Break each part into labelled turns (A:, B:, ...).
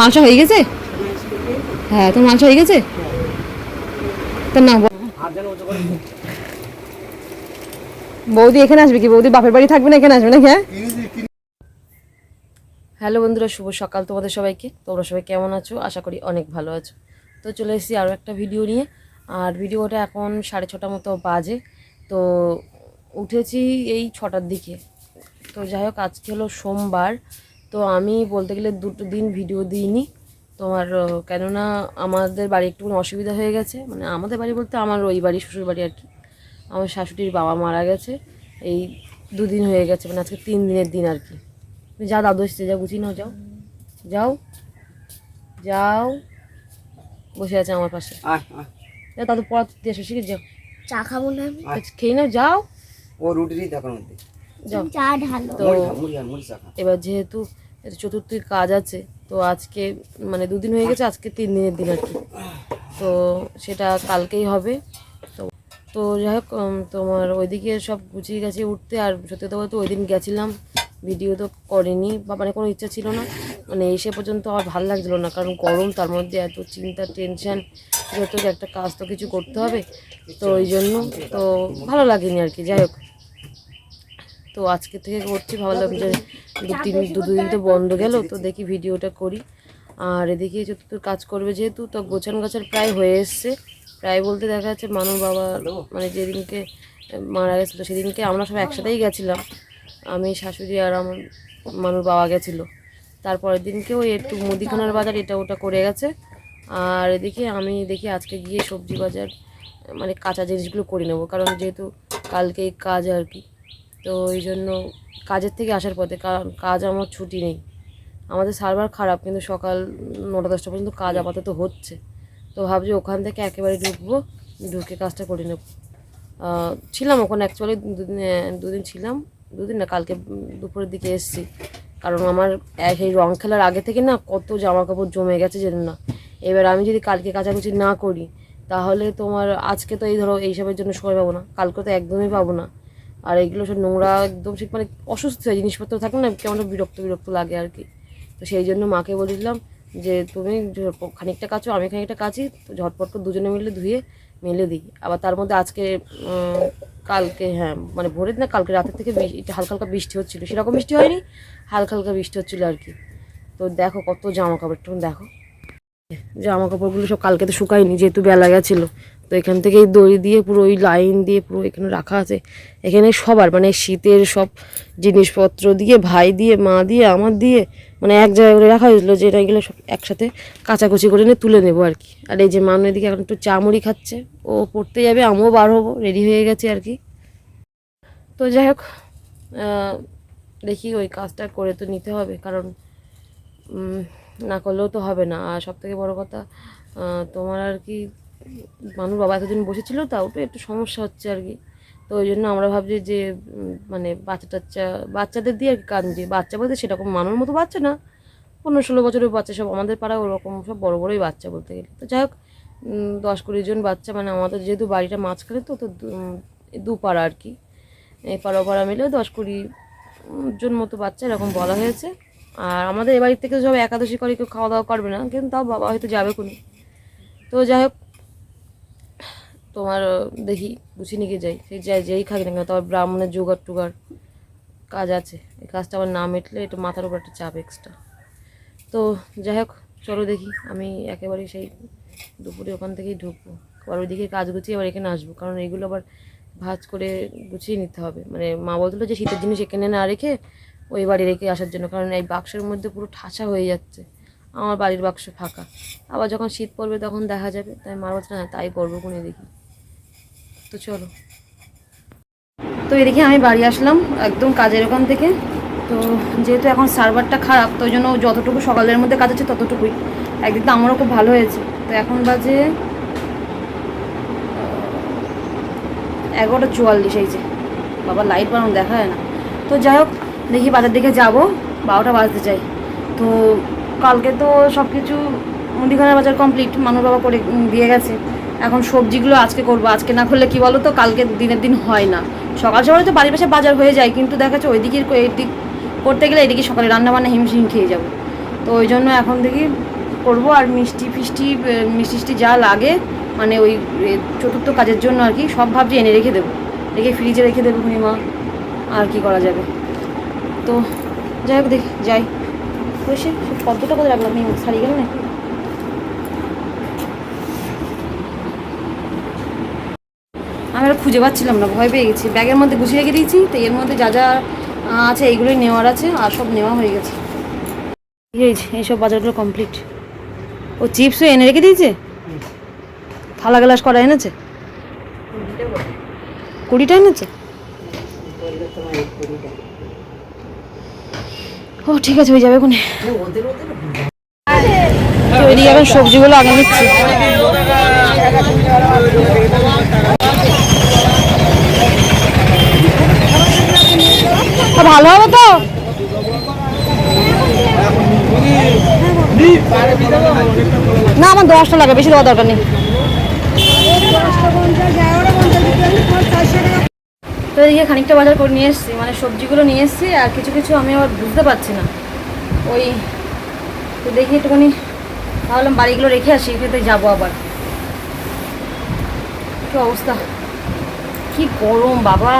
A: মালসা হয়ে গেছে? হ্যাঁ তোমার মালসা হয়ে গেছে? তা না বৌদি এখানে আসবে কি? বৌদি বাপের বাড়ি থাকবে না এখানে আসবে না হ্যাঁ? হ্যালো বন্ধুরা, শুভ সকাল তোমাদের সবাইকে। তোমরা সবাই কেমন আছো? আশা করি অনেক ভালো আছো। তো চলে এসেছি আরও একটা ভিডিও নিয়ে। আর ভিডিওটা এখন সাড়ে ছটা মতো বাজে। তো উঠেছি এই ছটার দিকে। তো যাই হোক, আজকে হলো সোমবার। তো আমি বলতে গেলে দুটো দিন ভিডিও দিইনি। তোমার কেননা আমাদের বাড়ি একটুখানি অসুবিধা হয়ে গেছে। মানে আমাদের বাড়ি বলতে আমার ওই বাড়ি শ্বশুর বাড়ি আর কি। আমার শাশুড়ির বাবা মারা গেছে। এই দুদিন হয়ে গেছে মানে আজকে তিন দিনের দিন আর কি। তুমি যা দাদু এসছে যা গুছিয়ে নাও যাও। যাও। যাও। বসে আছে আমার পাশে। দাদু পড়াতে দিয়ে এসো শিখে যাও।
B: চা খাব না আমি?
A: খেয়ে নাও যাও।
C: ও রুটিরই দেখার মধ্যে।
A: তো এবার যেহেতু এটা চতুর্থী কাজ আছে তো আজকে মানে দুদিন হয়ে গেছে আজকে তিন দিনের দিন আর কি। তো সেটা কালকেই হবে। তো তো যাই হোক তোমার ওইদিকে সব গুছিয়ে গেছে উঠতে আর সত্যি কথা বলতে ওই দিন গেছিলাম ভিডিও তো করেনি বা মানে কোনো ইচ্ছা ছিল না। মানে এসে পর্যন্ত আমার ভালো লাগছিল না কারণ গরম তার মধ্যে এত চিন্তা টেনশন যেহেতু একটা কাজ তো কিছু করতে হবে। তো ওই জন্য তো ভালো লাগেনি আর কি যাই হোক। তো আজকে থেকে করছি, ভাবলাম যে দু তিন দু দুদিন তো বন্ধ গেল, তো দেখি ভিডিওটা করি। আর এদিকে চতুর্থ কাজ করবে যেহেতু, তো গোছান গাছার প্রায় হয়ে এসছে। প্রায় বলতে দেখা যাচ্ছে মানুষ বাবা মানে যেদিনকে মারা গেছিল, সেদিনকে আমরা সব একসাথেই গেছিলাম। আমি, শাশুড়ি আর আমার মানুষ বাবা গেছিল। তারপরের দিনকে ওই একটু মুদিখানার বাজার, এটা ওটা করে গেছে। আর এদিকে আমি দেখি আজকে গিয়ে সবজি বাজার মানে কাঁচা জিনিসগুলো করে নেব, কারণ যেহেতু কালকেই কাজ আর কি। তো এই জন্য কাজের থেকে আসার পথে, কারণ কাজ আমার ছুটি নেই। আমাদের সার্ভার খারাপ, কিন্তু সকাল নটা দশটা পর্যন্ত কাজ আপাতত হচ্ছে। তো ভাবছি ওখান থেকে একেবারে ঢুকবো, ঢুকে কাজটা করে নেব। ছিলাম ওখানে অ্যাকচুয়ালি দুদিন দুদিন ছিলাম, দুদিন না, কালকে দুপুরের দিকে এসেছি। কারণ আমার সেই রং খেলার আগে থেকে না কত জামা কাপড় জমে গেছে যেন না। এবার আমি যদি কালকে কাচাকুচি না করি, তাহলে তোমার আজকে তো এই ধরো এইসবের জন্য সময় পাবো না। কালকে তো একদমই পাবো না। আর এগুলো সব নোংরা, একদম ঠিক মানে অসুস্থ হয়, জিনিসপত্র থাকে না, কেমন বিরক্ত বিরক্ত লাগে আর কি। তো সেই জন্য মাকে বলেছিলাম যে, তুমি খানিকটা কাচো, আমি খানিকটা কাচি ঝটপট করে দুজনে মিলে ধুয়ে মেলে দিই। আবার তার মধ্যে আজকে কালকে হ্যাঁ মানে ভোরের না, কালকে রাতের থেকে একটু হালকা হালকা বৃষ্টি হচ্ছিল। সেরকম বৃষ্টি হয়নি, হালকা হালকা বৃষ্টি হচ্ছিল আর কি। তো দেখো কত জামা কাপড় দেখো। জামা কাপড়গুলো সব কালকে তো শুকায়নি, যেহেতু বেলা গেছিল। তো এখান থেকেই দড়ি দিয়ে পুরো ওই লাইন দিয়ে পুরো এখানে রাখা আছে। এখানে সবার মানে শীতের সব জিনিসপত্র দিয়ে, ভাই দিয়ে, মা দিয়ে, আমার দিয়ে মানে এক জায়গায় করে রাখা হয়েছিল যে এগুলো সব একসাথে কাচাকুচি করে নিয়ে তুলে নেব আর কি। আর এই যে মানু এদিকে এখন একটু চা মুড়ি খাচ্ছে, ও পড়তে যাবে, আমিও বার হব রেডি হয়ে গেছে আর কি। তো যাই হোক দেখি ওই কাজটা করে তো নিতে হবে, কারণ না করলেও তো হবে না। আর সব থেকে বড়ো কথা তোমার আর কি মানুষ বাবা এতদিন বসেছিল তাও তো একটু সমস্যা হচ্ছে আর কি। তো ওই জন্য আমরা ভাবছি যে মানে বাচ্চা টাচ্চা বাচ্চাদের দিয়ে আর কি কাজ দিই বাচ্চা বলতে সেরকম মানুষ মতো বাচ্চা না পনেরো ষোলো বছরের বাচ্চা সব আমাদের পাড়ায় ওরকম সব বড় বড়ই বাচ্চা বলতে গেলে। তো যাই হোক দশ কুড়ি জন বাচ্চা মানে আমাদের যেহেতু বাড়িটা মাঝখানে তো তো দু- পাড়া আর কি। এই পাড়া পাড়া মিলে দশ কুড়ি জন মতো বাচ্চা এরকম বলা হয়েছে। আর আমাদের এ বাড়ির থেকে সব একাদশী করে কেউ খাওয়া দাওয়া করবে না, কিন্তু তাও বাবা হয়তো যাবে কোনো তো যাই হোক তোমার দেখি গুছিয়ে নিয়ে যাই। সেই যাই, যেই খাই না কেন তোমার ব্রাহ্মণের জোগাড় টুগার কাজ আছে। এই কাজটা আমার না মিটলে একটু মাথার উপর একটা চাপ এক্সট্রা তো যাই হোক, চলো দেখি, আমি একেবারে সেই দুপুরে ওখান থেকেই ঢুকবো। আবার ওইদিকে কাজ গুছিয়ে আবার এখানে আসব, কারণ এইগুলো আবার ভাজ করে গুছিয়ে নিতে হবে। মানে মা বলছিল যে শীতের জিনিস এখানে না রেখে ওই বাড়ি রেখে আসার জন্য, কারণ এই বাক্সের মধ্যে পুরো ঠাসা হয়ে যাচ্ছে। আমার বাড়ির বাক্স ফাঁকা। আবার যখন শীত পড়বে তখন দেখা যাবে। তাই মা বলছে, না, তাই করব কোনে দেখি। তো চলো। তো এদিকে আমি বাড়ি আসলাম একদম কাজের ওখান থেকে। তো যেহেতু এখন সার্ভারটা খারাপ, তো জন্য যতটুকু সকালের মধ্যে কাজ হচ্ছে ততটুকুই। একদিক তো আমারও খুব ভালো হয়েছে। তো এখন বাজে এগারোটা চুয়াল্লিশ এই যে। বাবা লাইট বানানো দেখা যায় না। তো যাই হোক, দেখি বাজার দিকে যাব, বারোটা বাজতে চাই। তো কালকে তো সব কিছু মুদিখানা বাজার কমপ্লিট মানুষ বাবা করে দিয়ে গেছে। এখন সবজিগুলো আজকে করব, আজকে না করলে কি বলো তো কালকে দিনের দিন হয় না। সকাল সকালে তো বাড়ির পাশে বাজার হয়ে যায়, কিন্তু দেখা যাচ্ছে ওইদিকে এইদিক করতে গেলে এদিকে সকালে রান্না বান্না হিমশিম খেয়ে যাব। তো ওই জন্য এখন দেখি করব আর মিষ্টি ফিষ্টি মিষ্টি টিষ্টি যা লাগে মানে ওই চতুর্থ কাজের জন্য আর কি, সব ভাবছি এনে রেখে দেবো। রেখে ফ্রিজে রেখে দেবো মা আর কি করা যাবে। তো যাই হোক দেখি, যাই। তো সে পদ্মটা কোথায় রাখলাম ছাড়িয়ে গেল নাকি? আমি আর খুঁজে পাচ্ছিলাম না, ভয় পেয়ে গেছি। ব্যাগের মধ্যে গুছিয়ে রেখে দিয়েছি, তো এর মধ্যে যা যা আছে এইগুলোই নেওয়ার আছে, আর সব নেওয়া হয়ে গেছে। এইসব বাজারগুলো কমপ্লিট ও চিপসও এনে রেখে দিয়েছে? থালা গ্লাস করা এনেছে? কুড়িটা এনেছে? ও, ঠিক আছে, হয়ে যাবে এদিকে এখন সবজিগুলো আগে নিচ্ছি। ভালো হবে তো? না, আমার দশটা লাগে, বেশি দেওয়া দরকার নেই। তো এদিকে খানিকটা বাজার করে নিয়ে এসেছি মানে সবজিগুলো নিয়ে এসেছি, আর কিছু কিছু আমি আবার বুঝতে পারছি না। ওই, তো দেখি একটুখানি, ভাবলাম বাড়িগুলো রেখে আসি এখানে যাব আবার। কি অবস্থা? কি গরম, বাবা।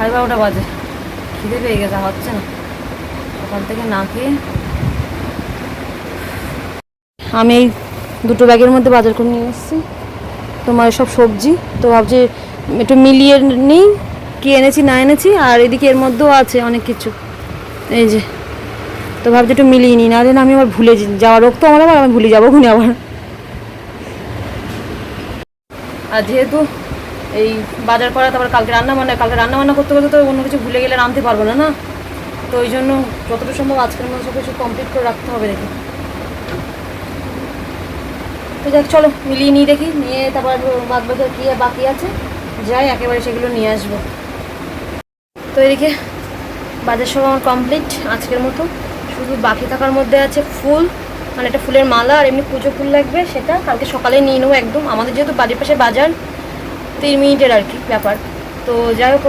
A: সাড়ে বারোটা বাজে। খিদে পেয়ে গেছে হচ্ছে না। ওখান থেকে না খেয়ে আমি এই দুটো ব্যাগের মধ্যে বাজার করে নিয়ে এসেছি। তোমার সব সবজি, তো ভাবছি একটু মিলিয়ে নিই, কি এনেছি, না এনেছি, আর এদিকে এর মধ্যেও আছে অনেক কিছু। এই যে, তো ভাবছি একটু মিলিয়ে নিই নাহলে না আমি আবার ভুলে যাওয়ার রোগ তো আমার আবার, আমি ভুলে যাব খুনি আবার। আর যেহেতু এই বাজার করা তারপর কালকে রান্না বান্না কালকে রান্না বান্না করতে করতে তো অন্য কিছু ভুলে গেলে রাঁধতে পারব না না? তো ওই জন্য যতটা সম্ভব আজকের মধ্যে সব কিছু কমপ্লিট করে রাখতে হবে দেখি। তো দেখ চলো, মিলিয়ে নিয়ে দেখি, নিয়ে তারপর বাদ বাকি কী বাকি আছে। যাই, একেবারে সেগুলো নিয়ে আসব। তো এদিকে বাজার সব আমার কমপ্লিট আজকের মতো। শুধু বাকি থাকার মধ্যে আছে ফুল মানে একটা ফুলের মালা আর এমনি পুজো ফুল লাগবে সেটা। কালকে সকালে নিয়ে নেব একদম। আমাদের যেহেতু বাড়ির পাশে বাজার তিন মিনিটের আর কি ব্যাপার। তো যাই হোক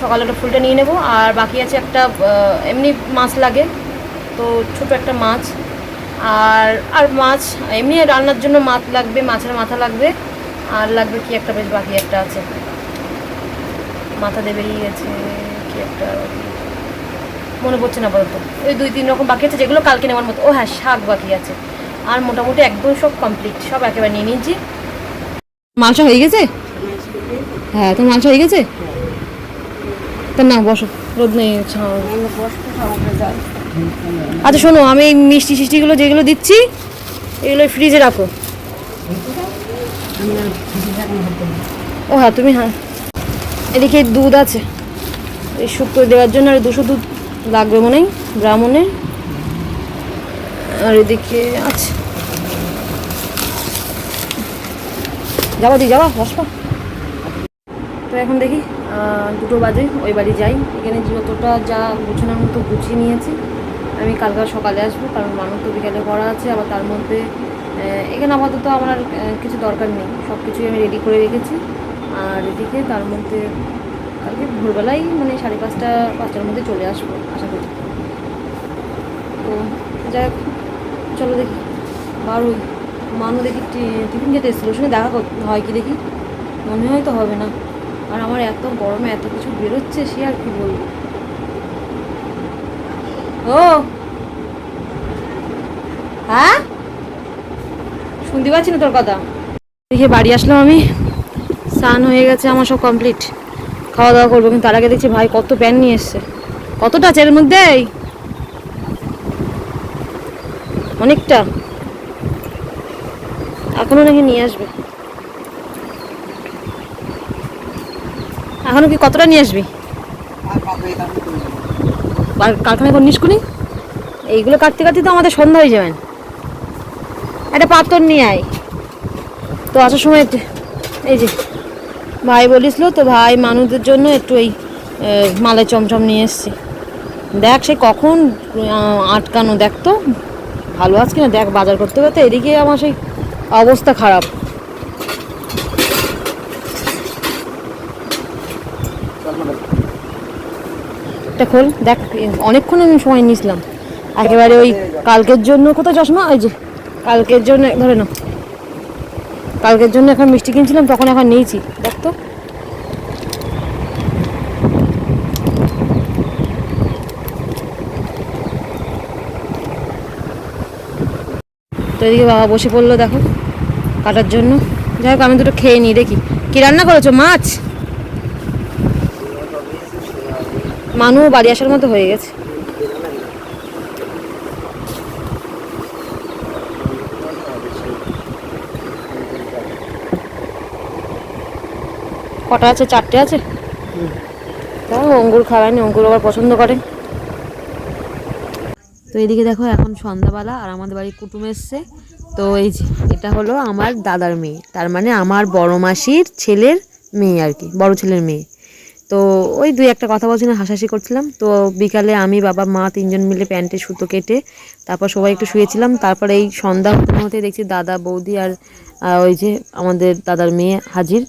A: সকালে একটা ফুলটা নিয়ে নেব। আর বাকি আছে একটা এমনি মাছ লাগে। তো ছোট একটা মাছ। আর আর মাছ, এমনি রান্নার জন্য মাছ লাগবে, মাছের মাথা লাগবে। আর লাগবে কি একটা বেশ বাকি একটা আছে। মাথা বেরিয়ে গেছে, কি একটা মনে পড়ছে না বলতো ওই দুই, তিন রকম বাকি আছে, যেগুলো কালকে নেওয়ার মতো। ও হ্যাঁ শাক বাকি আছে। আর মোটামুটি একদম সব কমপ্লিট সব একেবারে নিয়ে নিয়েছি। মাংস হয়ে গেছে? হ্যাঁ তোমার মাংস হয়ে গেছে? তা না, বসো। রোদ নেই আচ্ছা শোনো, আমি এই মিষ্টি সিষ্টিগুলো যেগুলো দিচ্ছি, এগুলো ফ্রিজে রাখো। ও হ্যাঁ তুমি হ্যাঁ। এদিকে দুধ আছে। এই শুক্তো দেওয়ার জন্য আর দুশো দুধ লাগবে মনে হয় ব্রাহ্মণের আর এদিকে আছে। যাবা দি, যাবা, বসবা। তো এখন দেখি দুটো বাজে, ওই বাড়ি যাই। এখানে যতটা যা গুছানোর মতো গুছিয়ে নিয়েছি। আমি কালকে সকালে আসব, কারণ মানুষ তো বিকালে করা আছে, আবার তার মধ্যে এখানে আপাতত আমার কিছু দরকার নেই। সব কিছুই আমি রেডি করে রেখেছি। আর এদিকে তার মধ্যে কালকে ভোরবেলাই মানে সাড়ে পাঁচটা, পাঁচটার মধ্যে চলে আসব, আশা করি। তো যাই চলো দেখি। বারোই মানু দেখি টিফিন খেতে এসেছিল, শুনে দেখা হয় কি দেখি? মনে হয় তো হবে না। আর আমার এত গরমে এত কিছু বেরোচ্ছে, সে আর কি বলব? ও! হ্যাঁ? শুনতে পাচ্ছি না তোর কথা। দেখে বাড়ি আসলাম আমি। স্নান হয়ে গেছে, আমার সব কমপ্লিট খাওয়া দাওয়া করব, কিন্তু তার আগে দেখছি ভাই কত প্যান নিয়ে এসছে। কতটা আছে এর মধ্যে অনেকটা। এখনও নাকি নিয়ে আসবে। এখনও কি কতটা নিয়ে আসবি? কারখানায় কোন নিষ্কুনি? এইগুলো কাটতে কাটতে তো আমাদের সন্ধ্যা হয়ে যাবেন একটা পাথর নিয়ে আয়। তো আসার সময় এই যে, ভাই বলিসলো তো ভাই মানুষদের জন্য একটু এই মালাই চমচম নিয়ে এসছি। দেখ সে কখন আটকানো, দেখ তো। ভালো আজকে না দেখ বাজার করতে করতে এদিকে আমার সেই অবস্থা খারাপ। ব্যাগটা খোল দেখ, অনেকক্ষণ আমি সময় নিয়েছিলাম। একেবারে ওই কালকের জন্য, কোথায় চশমা ওই যে, কালকের জন্য, ধরে না কালকের জন্য এখন মিষ্টি কিনছিলাম, তখন এখন নিয়েছি। দেখ তো। তো এদিকে বাবা বসে পড়ল, দেখো, কাটার জন্য। যাই হোক, আমি দুটো খেয়ে নিই, দেখি। কি রান্না করেছ, মাছ? মানু বাড়ি আসার মতো হয়ে গেছে। কটা আছে? চারটে আছে? অঙ্গুর খাওয়ায়নি, অঙ্গুর আবার পছন্দ করে। তো এদিকে দেখো, এখন সন্ধ্যাবেলা আর আমাদের বাড়ি কুটুম এসছে। তো এই যে, এটা হলো আমার দাদার মেয়ে। তার মানে আমার বড় মাসির ছেলের মেয়ে আর কি, বড় ছেলের মেয়ে। তো ওই দুই একটা কথা বলছিলাম, হাসাহাসি করছিলাম। তো বিকালে আমি, বাবা, মা তিনজন মিলে প্যান্টে সুতো কেটে তারপর সবাই একটু শুয়েছিলাম। তারপর এই সন্ধ্যা হতে হতে দেখছি দাদা, বৌদি আর ওই যে আমাদের দাদার মেয়ে হাজির।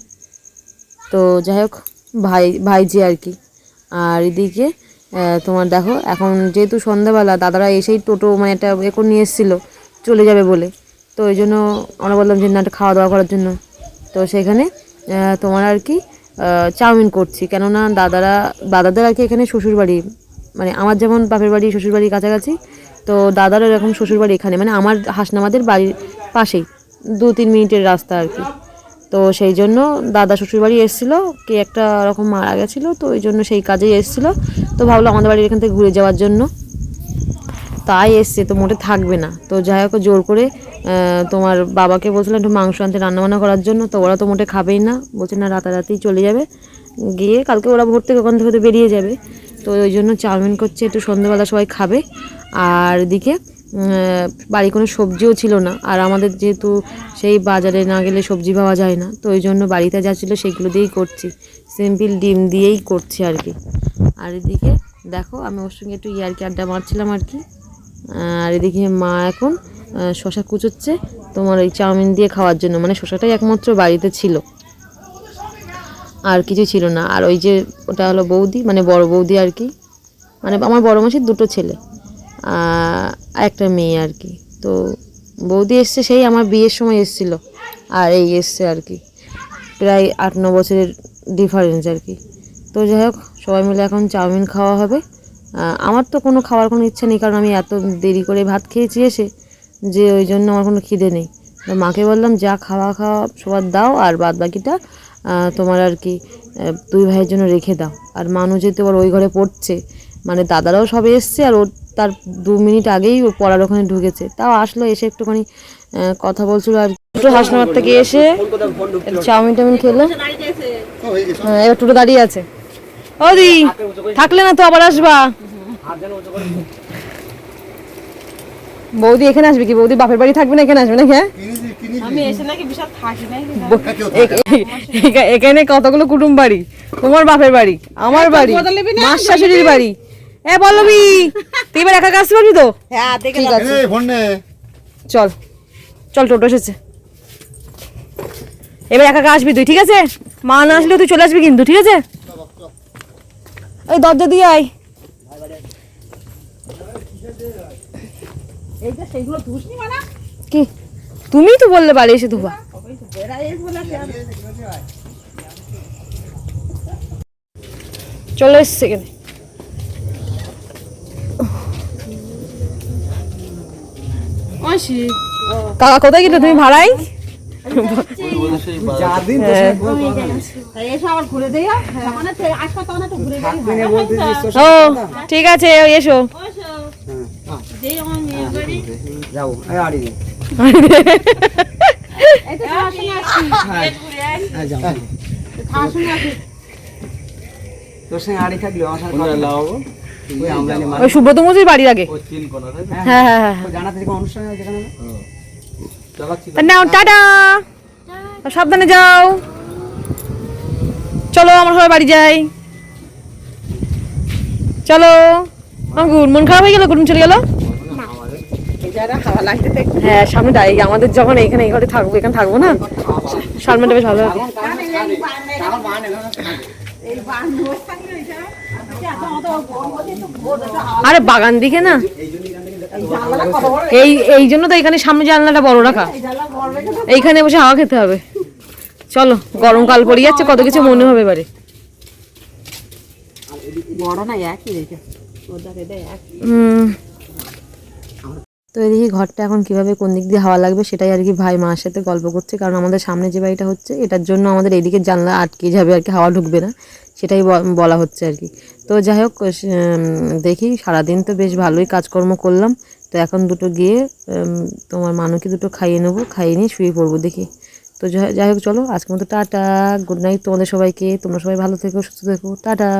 A: তো যাই হোক, ভাই, ভাইজি আর কি। আর এদিকে তোমার দেখো, এখন যেহেতু সন্ধ্যাবেলা, দাদারা এসেই টোটো মানে একটা এ করে নিয়ে এসেছিল, চলে যাবে বলে। তো ওই জন্য আমরা বললাম যে, না, একটা খাওয়া দাওয়া করার জন্য। তো সেখানে তোমার আর কি চাউমিন করছি। কেননা দাদারা, দাদাদের আর কি এখানে শ্বশুরবাড়ি মানে আমার যেমন বাপের বাড়ি শ্বশুরবাড়ি কাছাকাছি, তো দাদার এরকম শ্বশুরবাড়ি এখানে। মানে আমার হাসনামাদের বাড়ির পাশেই, দু তিন মিনিটের রাস্তা আর কি। তো সেই জন্য দাদা শ্বশুরবাড়ি এসেছিল, কে একটা রকম মারা গেছিল, তো ওই জন্য সেই কাজেই এসেছিল। তো ভাবলো আমাদের বাড়ির এখান থেকে ঘুরে যাওয়ার জন্য। তাই এসছে তো মোটে থাকবে না। তো যাই হোক জোর করে তোমার বাবাকে বলছিলাম একটু মাংস আনতে রান্নাবান্না করার জন্য তো ওরা তো মোটে খাবেই না। বলছে না রাতারাতি চলে যাবে। গিয়ে কালকে ওরা ভোর থেকে ওখান থেকে বেরিয়ে যাবে। তো ওই জন্য চাউমিন করছে একটু সন্ধ্যেবেলা সবাই খাবে। আর উম, বাড়ি কোনো সবজিও ছিল না। আর আমাদের যেহেতু সেই বাজারে না গেলে সবজি পাওয়া যায় না তো ওই জন্য বাড়িতে যা ছিল সেগুলো দিয়েই করছি। সিম্পল ডিম দিয়েই করছি আর কি। আর এদিকে দেখো আমি ওর সঙ্গে একটু ইয়ারকি আড্ডা মারছিলাম আর কি। আর এদিকে মা এখন শশা কুচোচ্ছে তোমার ওই চাউমিন দিয়ে খাওয়ার জন্য। মানে শশাটাই একমাত্র বাড়িতে ছিল। আর কিছু ছিল না। আর ওই যে ওটা হলো বৌদি মানে বড় বৌদি আর কি। মানে আমার বড় মাসির দুটো ছেলে একটা মেয়ে আর কি। তো বৌদি এসছে, সেই আমার বিয়ের সময় এসছিল। আর এই এসছে আর কি। প্রায় আট, ন বছরের ডিফারেন্স আর কি। তো যাই হোক, সবাই মিলে এখন চাউমিন খাওয়া হবে। আমার তো কোনো খাওয়ার কোনো ইচ্ছা নেই কারণ আমি এত দেরি করে ভাত খেয়েছি এসে যে ওই জন্য আমার কোনো খিদে নেই। তো মাকে বললাম যা খাওয়া খাওয়া সবার দাও আর বাদ বাকিটা তোমার আর কি দুই ভাইয়ের জন্য রেখে দাও। আর মানুষ যেহেতু আবার ওই ঘরে পড়ছে মানে দাদারাও সবে এসছে আর ওর তার দু মিনিট আগেই ও পড়ার ওখানে ঢুকেছে। তাও আসলো এসে একটুখানি কথা বলছিল আর একটু হাসনাবাদ থেকে এসে চাউমিন টাউমিন খেলো। হ্যাঁ এবার টোটো দাঁড়িয়ে আছে। ও দি থাকলে না তো আবার আসবা। বৌদি এখানে আসবে কি? বৌদি বাপের বাড়ি থাকবে না এখানে আসবে নাকি হ্যাঁ? এখানে কতগুলো কুটুম বাড়ি? তোমার বাপের বাড়ি আমার বাড়ি মার শাশুড়ির বাড়ি। এ বলবি তুই এবার একা আসতে পারবি তো?
B: হ্যাঁ
A: ঠিক আছে। চল চল টোটো এসেছে। এবার একা একা আসবি তুই ঠিক আছে? মা না আসলেও তুই চলে আসবি কিন্তু ঠিক আছে? ওই দরজা দিয়ে আয়।
B: এইটা সেইগুলো ধুসনি মানে
A: কি? তুমিই তো বললে বাড়ি এসে ধোবা। চলে এসছে এখানে। কাকা কোথায় গেলে? তুমি ভাড়াই
C: যা দিন তো
A: হ্যাঁ।
B: মানে
C: তো
A: ও ঠিক আছে ওই এসো।
C: হ্যাঁ। তোর সঙ্গে আড়ি থাকলে আমার ওই
A: সুব্রত মজুর বাড়ির আগে। হ্যাঁ হ্যাঁ হ্যাঁ
C: হয়?
A: টাটা। সাবধানে যাও। চলো আমরা সবাই বাড়ি যাই। চলো। আঙ্গুর মন খারাপ হয়ে গেল কুটুম চলে গেল? হ্যাঁ সামনে দাঁড়িয়ে আমাদের যখন এখানে এই ঘরে থাকব এখানে থাকব না? সামনেটা বেশ ভালো হবে। আরে বাগান দিকে না? এই এই জন্য তো এখানে সামনে জানলাটা বড় রাখা। এইখানে বসে হাওয়া খেতে হবে। চলো গরমকাল পড়ে যাচ্ছে কত কিছু মনে হবে এবারে।
B: বড়
A: তো এদিকে ঘরটা এখন কীভাবে কোন দিক দিয়ে হাওয়া লাগবে সেটাই আর কি ভাই মার সাথে গল্প করছে কারণ আমাদের সামনে যে বাড়িটা হচ্ছে এটার জন্য আমাদের এদিকে জানলা আটকে যাবে আর কি হাওয়া ঢুকবে না সেটাই বলা হচ্ছে আর কি। তো যাই হোক দেখি সারাদিন তো বেশ ভালোই কাজকর্ম করলাম তো এখন দুটো গিয়ে তোমার মানুকে দুটো খাইয়ে নেব খাইয়ে নিয়ে শুয়ে পড়ব দেখি। তো যাই হোক, চলো, আজকের মতো টাটা। গুড নাইট তোমাদের সবাইকে। তোমরা সবাই ভালো থেকো, সুস্থ থেকো। টাটা।